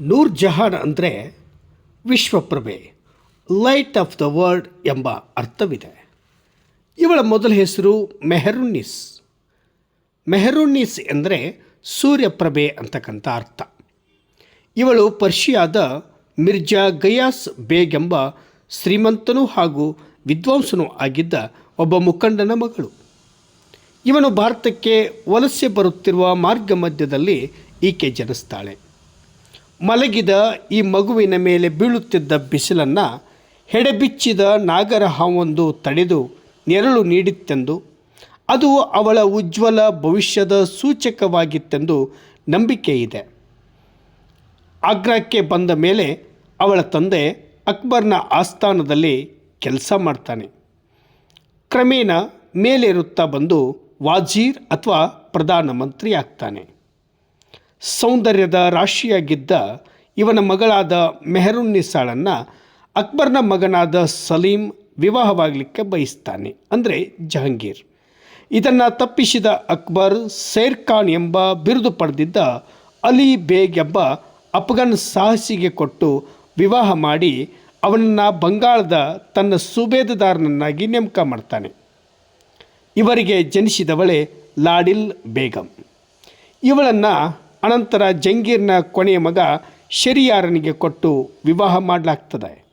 ನೂರ್ ಜಹಾನ್ ಅಂದರೆ ವಿಶ್ವಪ್ರಭೆ light of the world ಎಂಬ ಅರ್ಥವಿದೆ. ಇವಳ ಮೊದಲ ಹೆಸರು ಮೆಹರುನ್ನಿಸ್. ಮೆಹರುನ್ನಿಸ್ ಎಂದರೆ ಸೂರ್ಯಪ್ರಭೆ ಅಂತಕ್ಕಂಥ ಅರ್ಥ. ಇವಳು ಪರ್ಷಿಯಾದ ಮಿರ್ಜಾ ಗಯಾಸ್ ಬೇಗ್ ಎಂಬ ಶ್ರೀಮಂತನೂ ಹಾಗೂ ವಿದ್ವಾಂಸನೂ ಆಗಿದ್ದ ಒಬ್ಬ ಮುಖಂಡನ ಮಗಳು. ಇವನು ಭಾರತಕ್ಕೆ ವಲಸೆ ಬರುತ್ತಿರುವ ಮಾರ್ಗ ಮಧ್ಯದಲ್ಲಿ ಈಕೆ ಜನಿಸ್ತಾಳೆ. ಮಲಗಿದ ಈ ಮಗುವಿನ ಮೇಲೆ ಬೀಳುತ್ತಿದ್ದ ಬಿಸಿಲನ್ನು ಹೆಡೆಬಿಚ್ಚಿದ ನಾಗರ ಹಾವೊಂದು ತಡೆದು ನೆರಳು ನೀಡಿತ್ತೆಂದು, ಅದು ಅವಳ ಉಜ್ವಲ ಭವಿಷ್ಯದ ಸೂಚಕವಾಗಿತ್ತೆಂದು ನಂಬಿಕೆ ಇದೆ. ಆಗ್ರಾಕ್ಕೆ ಬಂದ ಮೇಲೆ ಅವಳ ತಂದೆ ಅಕ್ಬರ್ನ ಆಸ್ಥಾನದಲ್ಲಿ ಕೆಲಸ ಮಾಡ್ತಾನೆ. ಕ್ರಮೇಣ ಮೇಲೇರುತ್ತಾ ಬಂದು ವಾಜೀರ್ ಅಥವಾ ಪ್ರಧಾನಮಂತ್ರಿ ಆಗ್ತಾನೆ ಸೌಂದರ್ಯದ ರಾಶಿಯಾಗಿದ್ದ ಇವನ ಮಗಳಾದ ಮೆಹರುನ್ನಿಸಾಳನ್ನು ಅಕ್ಬರ್ನ ಮಗನಾದ ಸಲೀಂ ವಿವಾಹವಾಗಲಿಕ್ಕೆ ಬಯಸ್ತಾನೆ, ಅಂದರೆ ಜಹಾಂಗೀರ್. ಇದನ್ನು ತಪ್ಪಿಸಿದ ಅಕ್ಬರ್ ಸೇರ್ ಖಾನ್ ಎಂಬ ಬಿರುದು ಪಡೆದಿದ್ದ ಅಲಿ ಬೇಗ್ ಎಂಬ ಅಫ್ಘನ್ ಸಾಹಸಿಗೆ ಕೊಟ್ಟು ವಿವಾಹ ಮಾಡಿ ಅವನನ್ನು ಬಂಗಾಳದ ತನ್ನ ಸುಬೇದದಾರನನ್ನಾಗಿ ನೇಮಕ ಮಾಡ್ತಾನೆ. ಇವರಿಗೆ ಜನಿಸಿದವಳೆ ಲಾಡಿಲ್ ಬೇಗಂ. ಇವಳನ್ನು ಅನಂತರ ಜಂಗೀರ್ನ ಕೊನೆಯ ಮಗ ಶರಿಯಾರನಿಗೆ ಕೊಟ್ಟು ವಿವಾಹ ಮಾಡಲಾಗ್ತದೆ.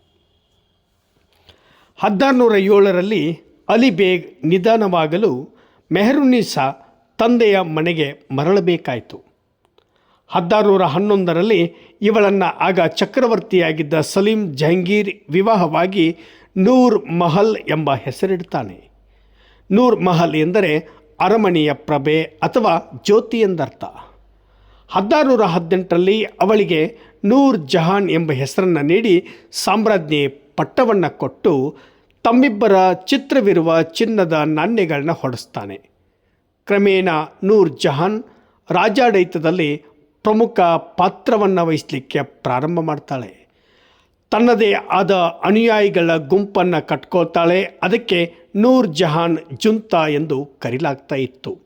ಹದಿನಾರುನೂರ ಏಳರಲ್ಲಿ ಅಲಿ ಬೇಗ್ ನಿಧಾನವಾಗಲು ಮೆಹರುನ್ನಿಸಾ ತಂದೆಯ ಮನೆಗೆ ಮರಳಬೇಕಾಯಿತು. ಹದಿನಾರುನೂರ ಹನ್ನೊಂದರಲ್ಲಿ ಇವಳನ್ನು ಆಗ ಚಕ್ರವರ್ತಿಯಾಗಿದ್ದ ಸಲೀಂ ಜಹಂಗೀರ್ ವಿವಾಹವಾಗಿ ನೂರ್ ಮಹಲ್ ಎಂಬ ಹೆಸರಿಡ್ತಾನೆ. ನೂರ್ ಮಹಲ್ ಎಂದರೆ ಅರಮನೆಯ ಪ್ರಭೆ ಅಥವಾ ಜ್ಯೋತಿ ಎಂದರ್ಥ. ಹದಿನಾರುನೂರ ಹದಿನೆಂಟರಲ್ಲಿ ಅವಳಿಗೆ ನೂರ್ ಜಹಾನ್ ಎಂಬ ಹೆಸರನ್ನು ನೀಡಿ ಸಾಮ್ರಾಜ್ಞಿ ಪಟ್ಟವನ್ನು ಕೊಟ್ಟು ತಮ್ಮಿಬ್ಬರ ಚಿತ್ರವಿರುವ ಚಿನ್ನದ ನಾಣ್ಯಗಳನ್ನ ಹೊಡೆಸ್ತಾನೆ. ಕ್ರಮೇಣ ನೂರ್ ಜಹಾನ್ ರಾಜಾಡಳಿತದಲ್ಲಿ ಪ್ರಮುಖ ಪಾತ್ರವನ್ನು ವಹಿಸಲಿಕ್ಕೆ ಪ್ರಾರಂಭ ಮಾಡ್ತಾಳೆ. ತನ್ನದೇ ಆದ ಅನುಯಾಯಿಗಳ ಗುಂಪನ್ನು ಕಟ್ಕೋತಾಳೆ ಅದಕ್ಕೆ ನೂರ್ ಜಹಾನ್ ಜುಂತಾ ಎಂದು ಕರೆಯಲಾಗ್ತಾ ಇತ್ತು.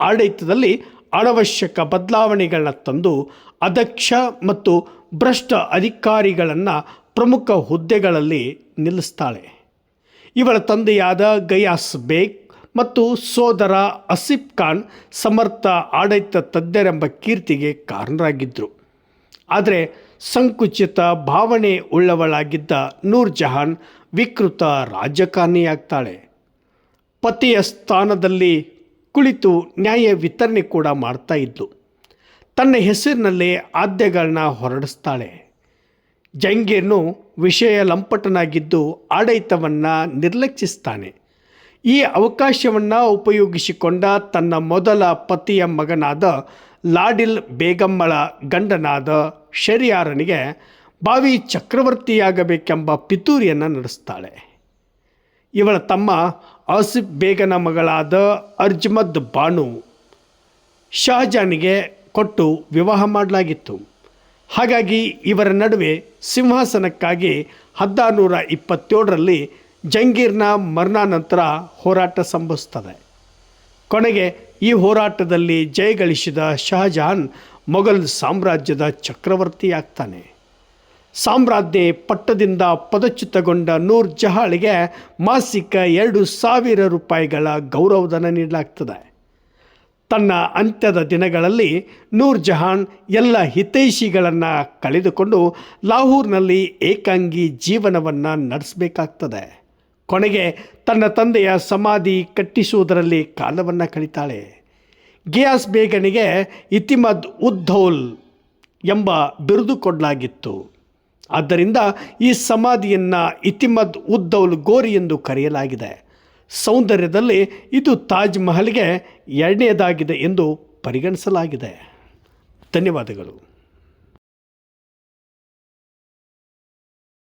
ಆಡಳಿತದಲ್ಲಿ ಅನವಶ್ಯಕ ಬದಲಾವಣೆಗಳನ್ನ ತಂದು ಅದಕ್ಷ ಮತ್ತು ಭ್ರಷ್ಟ ಅಧಿಕಾರಿಗಳನ್ನು ಪ್ರಮುಖ ಹುದ್ದೆಗಳಲ್ಲಿ ನಿಲ್ಲಿಸ್ತಾಳೆ. ಇವಳ ತಂದೆಯಾದ ಗಯಾಸ್ ಬೇಗ್ ಮತ್ತು ಸೋದರ ಅಸಿಫ್ ಖಾನ್ ಸಮರ್ಥ ಆಡಳಿತ ತಜ್ಞರೆಂಬ ಕೀರ್ತಿಗೆ ಕಾರಣರಾಗಿದ್ದರು ಆದರೆ ಸಂಕುಚಿತ ಭಾವನೆ ಉಳ್ಳವಳಾಗಿದ್ದ ನೂರ್ ಜಹಾನ್ ವಿಕೃತ ರಾಜಕಾರಣಿಯಾಗ್ತಾಳೆ. ಪತಿಯ ಸ್ಥಾನದಲ್ಲಿ ಕುಳಿತು ನ್ಯಾಯ ವಿತರಣೆ ಕೂಡ ಮಾಡ್ತಾ ಇದ್ಲು. ತನ್ನ ಹೆಸರಿನಲ್ಲೇ ಆದ್ಯಗಳನ್ನ ಹೊರಡಿಸ್ತಾಳೆ. ಜಂಗೀರ್ನು ವಿಷಯ ಲಂಪಟನಾಗಿದ್ದು ಆಡಳಿತವನ್ನು ನಿರ್ಲಕ್ಷಿಸ್ತಾನೆ. ಈ ಅವಕಾಶವನ್ನು ಉಪಯೋಗಿಸಿಕೊಂಡ ತನ್ನ ಮೊದಲ ಪತಿಯ ಮಗನಾದ ಲಾಡಿಲ್ ಬೇಗಮ್ಮಳ ಗಂಡನಾದ ಶರಿಯಾರನಿಗೆ ಬಾವಿ ಚಕ್ರವರ್ತಿಯಾಗಬೇಕೆಂಬ ಪಿತೂರಿಯನ್ನು ನಡೆಸ್ತಾಳೆ. ಇವಳ ತಮ್ಮ ಆಸಿಫ್ ಬೇಗನ ಮಗಳಾದ ಅರ್ಜಮದ್ ಬಾನು ಶಹಜಾನಿಗೆ ಕೊಟ್ಟು ವಿವಾಹ ಮಾಡಲಾಗಿತ್ತು. ಹಾಗಾಗಿ ಇವರ ನಡುವೆ ಸಿಂಹಾಸನಕ್ಕಾಗಿ ಹದಿನಾರುನೂರ ಇಪ್ಪತ್ತೇಳರಲ್ಲಿ ಜಂಗೀರ್ನ ಮರಣಾನಂತರ ಹೋರಾಟ ಸಂಭವಿಸ್ತದೆ ಕೊನೆಗೆ ಈ ಹೋರಾಟದಲ್ಲಿ ಜಯಗಳಿಸಿದ ಶಹಜಹಾನ್ ಮೊಘಲ್ ಸಾಮ್ರಾಜ್ಯದ ಚಕ್ರವರ್ತಿಯಾಗ್ತಾನೆ. ಸಾಮ್ರಾಜ್ಞೆ ಪಟ್ಟದಿಂದ ಪದಚ್ಯುತಗೊಂಡ ನೂರ್ ಜಹಾಳಿಗೆ ಮಾಸಿಕ ಎರಡು ಸಾವಿರ ರೂಪಾಯಿಗಳ ಗೌರವಧನ ನೀಡಲಾಗ್ತದೆ. ತನ್ನ ಅಂತ್ಯದ ದಿನಗಳಲ್ಲಿ ನೂರ್ ಜಹಾನ್ ಎಲ್ಲ ಹಿತೈಷಿಗಳನ್ನು ಕಳೆದುಕೊಂಡು ಲಾಹೂರ್ನಲ್ಲಿ ಏಕಾಂಗಿ ಜೀವನವನ್ನು ನಡೆಸಬೇಕಾಗ್ತದೆ. ಕೊನೆಗೆ ತನ್ನ ತಂದೆಯ ಸಮಾಧಿ ಕಟ್ಟಿಸುವುದರಲ್ಲಿ ಕಾಲವನ್ನು ಕಳೀತಾಳೆ. ಗಿಯಾಸ್ ಬೇಗನಿಗೆ ಇತಿಮದ್ ಉದ್ದೌಲ್ ಎಂಬ ಬಿರುದು ಕೊಡಲಾಗಿತ್ತು. ಆದ್ದರಿಂದ ಈ ಸಮಾಧಿಯನ್ನು ಇತಿಮದ್ ಉದ್ದೌಲ್ ಗೋರಿ ಎಂದು ಕರೆಯಲಾಗಿದೆ. ಸೌಂದರ್ಯದಲ್ಲಿ ಇದು ತಾಜ್ ಮಹಲ್ಗೆ ಎರಡನೆಯದಾಗಿದೆ ಎಂದು ಪರಿಗಣಿಸಲಾಗಿದೆ. ಧನ್ಯವಾದಗಳು.